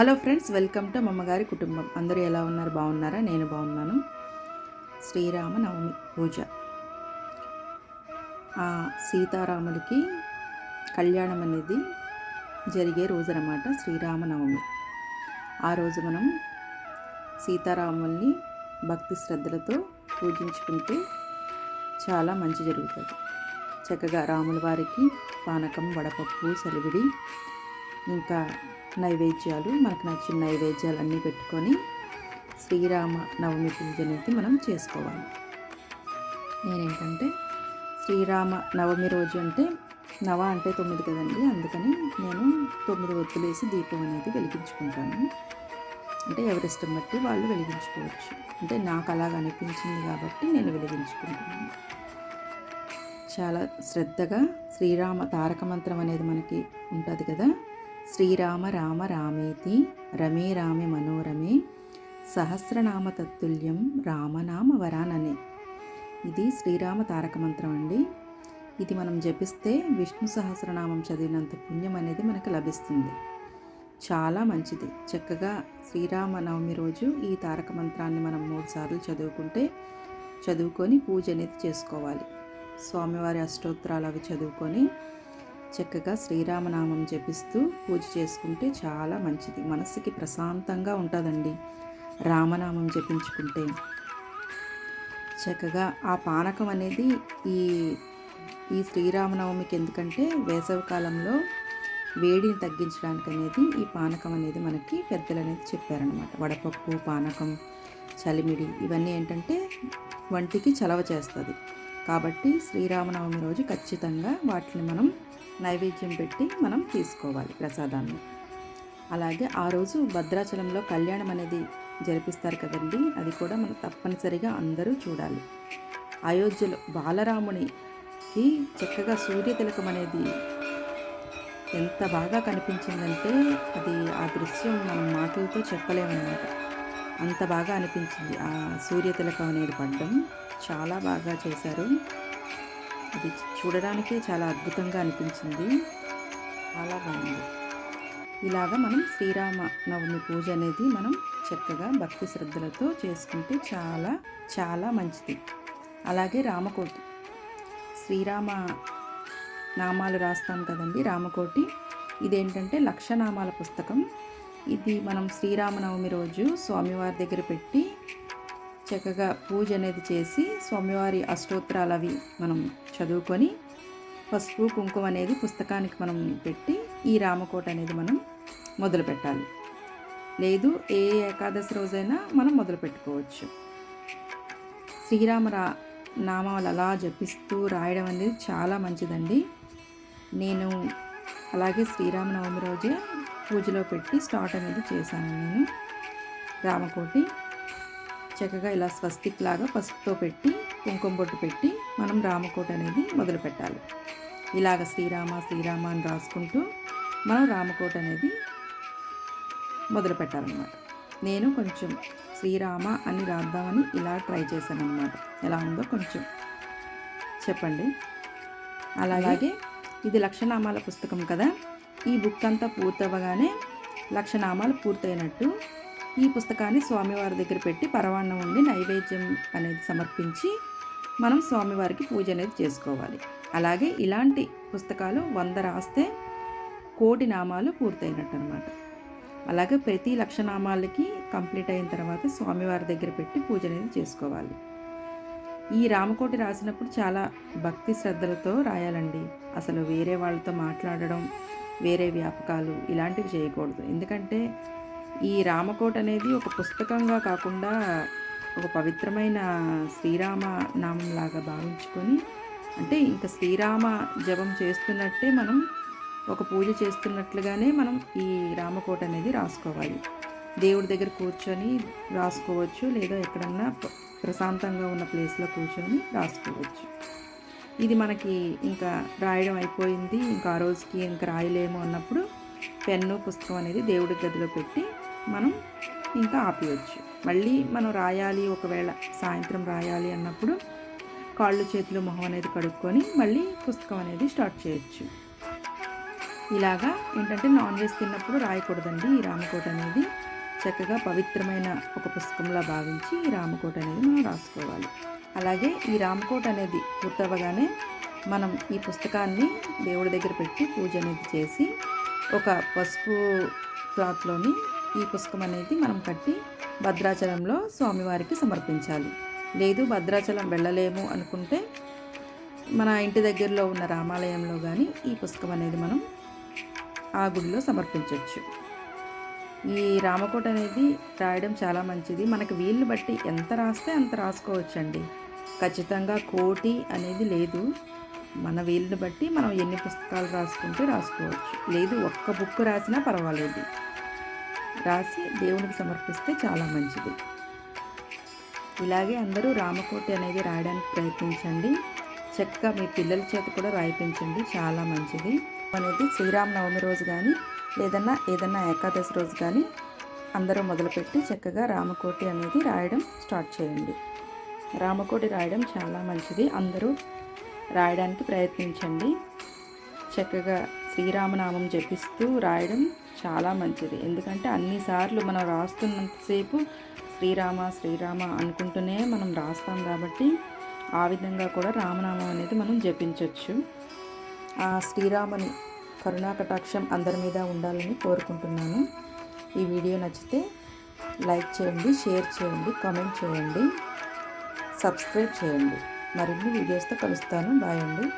Hello friends welcome to అమ్మగారి కుటుంబం. అందరూ ఎలా ఉన్నారు? బాగున్నారా? నేను బాగున్నాను. శ్రీరామ నవమి పూజ. ఆ సీతారాములకి కళ్యాణం అనేది జరిగే రోజు అన్నమాట శ్రీరామ నవమి ఆ రోజు మనం సీతారాముల్ని భక్తి శ్రద్ధలతో పూజించుకుంటే చాలా మంచి జరుగుతుంది. చక్కగా రాముల వారికి పానకం వడపప్పు సలివిడి ఇంకా నైవేద్యాలు మనకు నచ్చిన నైవేద్యాలు అన్నీ పెట్టుకొని శ్రీరామ నవమి పూజ అనేది మనం చేసుకోవాలి. నేనేంటంటే శ్రీరామ నవమి రోజు అంటే నవ అంటే తొమ్మిది కదండి అందుకని నేను తొమ్మిది ఒత్తులేసి దీపం అనేది వెలిగించుకుంటాను. అంటే ఎవరిష్టం బట్టి వాళ్ళు వెలిగించుకోవచ్చు. అంటే నాకు అలాగ అనిపించింది కాబట్టి నేను వెలిగించుకుంటున్నాను. చాలా శ్రద్ధగా శ్రీరామ తారక మంత్రం అనేది మనకి ఉంటుంది కదా శ్రీరామ రామ రామేతి రమే రామే మనోరమే సహస్రనామ తత్తుల్యం రామనామ వరాననే. ఇది శ్రీరామ తారక మంత్రం అండి. ఇది మనం జపిస్తే విష్ణు సహస్రనామం చదివినంత పుణ్యం అనేది మనకు లభిస్తుంది. చాలా మంచిది. చక్కగా శ్రీరామ నవమి రోజు ఈ తారక మంత్రాన్ని మనం మూడుసార్లు చదువుకుంటే చదువుకొని పూజ అనేది చేసుకోవాలి. స్వామివారి అష్టోత్తరాలు అవి చదువుకొని చక్కగా శ్రీరామనామం జపిస్తూ పూజ చేసుకుంటే చాలా మంచిది. మనసుకి ప్రశాంతంగా ఉంటుందండి రామనామం జపించుకుంటే. చక్కగా ఆ పానకం అనేది ఈ ఈ శ్రీరామనవమికి ఎందుకంటే వేసవి కాలంలో వేడిని తగ్గించడానికి అనేది ఈ పానకం అనేది మనకి పెద్దలు అనేది చెప్పారనమాట వడపప్పు పానకం చలిమిడి ఇవన్నీ ఏంటంటే వంటికి చలవ చేస్తుంది. కాబట్టి శ్రీరామనవమి రోజు ఖచ్చితంగా వాటిని మనం నైవేద్యం పెట్టి మనం తీసుకోవాలి ప్రసాదాన్ని. అలాగే ఆ రోజు భద్రాచలంలో కళ్యాణం అనేది జరిపిస్తారు కదండి అది కూడా మనం తప్పనిసరిగా అందరూ చూడాలి. అయోధ్యలో బాలరామునికి చక్కగా సూర్య తిలకం అనేది ఎంత బాగా కనిపించిందంటే అది ఆ దృశ్యం మనం మాటలతో చెప్పలేమన్నమాట. అంత బాగా అనిపించింది. ఆ సూర్య తిలకం అనేది పడ్డం చాలా బాగా చేశారు. అది చూడడానికే చాలా అద్భుతంగా అనిపించింది. చాలా బాగుంది. ఇలాగా మనం శ్రీరామ నవమి పూజ అనేది మనం చక్కగా భక్తి శ్రద్ధలతో చేసుకుంటే చాలా చాలా మంచిది. అలాగే రామకోటి. శ్రీరామ నామాలు రాస్తాం కదండి రామకోటి. ఇదేంటంటే లక్షనామాల పుస్తకం. ఇది మనం శ్రీరామనవమి రోజు స్వామివారి దగ్గర పెట్టి చక్కగా పూజ అనేది చేసి స్వామివారి అష్టోత్తరాలు అవి మనం చదువుకొని పసుపు కుంకుమ అనేది పుస్తకానికి మనం పెట్టి ఈ రామకోట అనేది మనం మొదలు పెట్టాలి లేదు ఏ ఏకాదశి రోజైనా మనం మొదలు పెట్టుకోవచ్చు శ్రీరామ రా నామాలు అలా జపిస్తూ రాయడం అనేది చాలా మంచిదండి. నేను అలాగే శ్రీరామనవమి రోజే పూజలో పెట్టి స్టార్ట్ అనేది చేశాను నేను రామకోటి. చక్కగా ఇలా స్వస్తిక్ లాగా పసుపుతో పెట్టి కుంకుమ బొట్టు పెట్టి మనం రామకోట అనేది మొదలు పెట్టాలి ఇలాగ శ్రీరామ శ్రీరామ అని రాసుకుంటూ మనం రామకోట అనేది మొదలు పెట్టాలన్నమాట నేను కొంచెం శ్రీరామ అని రాద్దామని ఇలా ట్రై చేశాను అనమాట ఎలా ఉందో కొంచెం చెప్పండి. అలాగే ఇది లక్షనామాల పుస్తకం కదా. ఈ బుక్ అంతా పూర్తవగానే లక్షనామాలు పూర్తయినట్టు ఈ పుస్తకాన్ని స్వామివారి దగ్గర పెట్టి పరవాన్నం ఉండి నైవేద్యం అనేది సమర్పించి మనం స్వామివారికి పూజ అనేది చేసుకోవాలి. అలాగే ఇలాంటి పుస్తకాలు వంద రాస్తే కోటి నామాలు పూర్తయినట్టు అనమాట అలాగే ప్రతి లక్షనామాలకి కంప్లీట్ అయిన తర్వాత స్వామివారి దగ్గర పెట్టి పూజ అనేది చేసుకోవాలి. ఈ రామకోటి రాసినప్పుడు చాలా భక్తి శ్రద్ధలతో రాయాలండి. అసలు వేరే వాళ్ళతో మాట్లాడడం వేరే వ్యాపకాలు ఇలాంటివి చేయకూడదు. ఎందుకంటే ఈ రామకోట అనేది ఒక పుస్తకంగా కాకుండా ఒక పవిత్రమైన శ్రీరామ నామంలాగా భావించుకొని అంటే ఇంకా శ్రీరామ జపం చేస్తున్నట్టే మనం ఒక పూజ చేస్తున్నట్లుగానే మనం ఈ రామకోట అనేది రాసుకోవాలి. దేవుడి దగ్గర కూర్చొని రాసుకోవచ్చు లేదా ఎక్కడన్నా ప్రశాంతంగా ఉన్న ప్లేస్లో కూర్చొని రాసుకోవచ్చు. ఇది మనకి ఇంకా రాయడం అయిపోయింది. ఇంకా ఆ రోజుకి ఇంకా రాయలేము అన్నప్పుడు పెన్ను పుస్తకం అనేది దేవుడి గదిలో పెట్టి మనం ఇంకా ఆపేయచ్చు. మళ్ళీ మనం రాయాలి ఒకవేళ సాయంత్రం రాయాలి అన్నప్పుడు కాళ్ళు చేతులు మొహం అనేది కడుక్కొని మళ్ళీ పుస్తకం అనేది స్టార్ట్ చేయొచ్చు. ఇలాగా ఏంటంటే నాన్ వెజ్ తిన్నప్పుడు రాయకూడదండి. ఈ రామకోట అనేది చక్కగా పవిత్రమైన ఒక పుస్తకంలా భావించి ఈ రామకోట అనేది మనం రాసుకోవాలి. అలాగే ఈ రామకోట అనేది పూర్తవగానే మనం ఈ పుస్తకాన్ని దేవుడి దగ్గర పెట్టి పూజ అనేది చేసి ఒక పసుపు క్లాత్లోని ఈ పుస్తకం అనేది మనం కట్టి భద్రాచలంలో స్వామివారికి సమర్పించాలి. లేదు భద్రాచలం వెళ్ళలేము అనుకుంటే మన ఇంటి దగ్గరలో ఉన్న రామాలయంలో కానీ ఈ పుస్తకం అనేది మనం ఆ గుడిలో సమర్పించవచ్చు ఈ రామకోట అనేది రాయడం చాలా మంచిది. మనకు వీళ్ళు బట్టి ఎంత రాస్తే అంత రాసుకోవచ్చండి. ఖచ్చితంగా కోటి అనేది లేదు. మన వీలుని బట్టి మనం ఎన్ని పుస్తకాలు రాసుకుంటే రాసుకోవచ్చు. లేదు ఒక్క బుక్ రాసినా పర్వాలేదు. రాసి దేవునికి సమర్పిస్తే చాలా మంచిది. ఇలాగే అందరూ రామకోటి అనేది రాయడానికి ప్రయత్నించండి. చక్కగా మీ పిల్లల చేత కూడా రాయిపించండి. చాలా మంచిది. అనేది శ్రీరామ నవమి రోజు కానీ లేదన్నా ఏదన్నా ఏకాదశి రోజు కానీ అందరూ మొదలుపెట్టి చక్కగా రామకోటి అనేది రాయడం స్టార్ట్ చేయండి. రామకోటి రాయడం చాలా మంచిది. అందరూ రాయడానికి ప్రయత్నించండి. చక్కగా శ్రీరామనామం జపిస్తూ రాయడం చాలా మంచిది. ఎందుకంటే అన్నిసార్లు మనం రాస్తున్నంతసేపు శ్రీరామ శ్రీరామ అనుకుంటూనే మనం రాస్తాం కాబట్టి ఆ విధంగా కూడా రామనామం అనేది మనం జపించవచ్చు ఆ శ్రీరామని కరుణాకటాక్షం అందరి మీద ఉండాలని కోరుకుంటున్నాను. ఈ వీడియో నచ్చితే లైక్ చేయండి షేర్ చేయండి కామెంట్ చేయండి సబ్స్క్రైబ్ చేయండి. మరిన్ని వీడియోస్తో కలుస్తాను. బాయ్ అండి.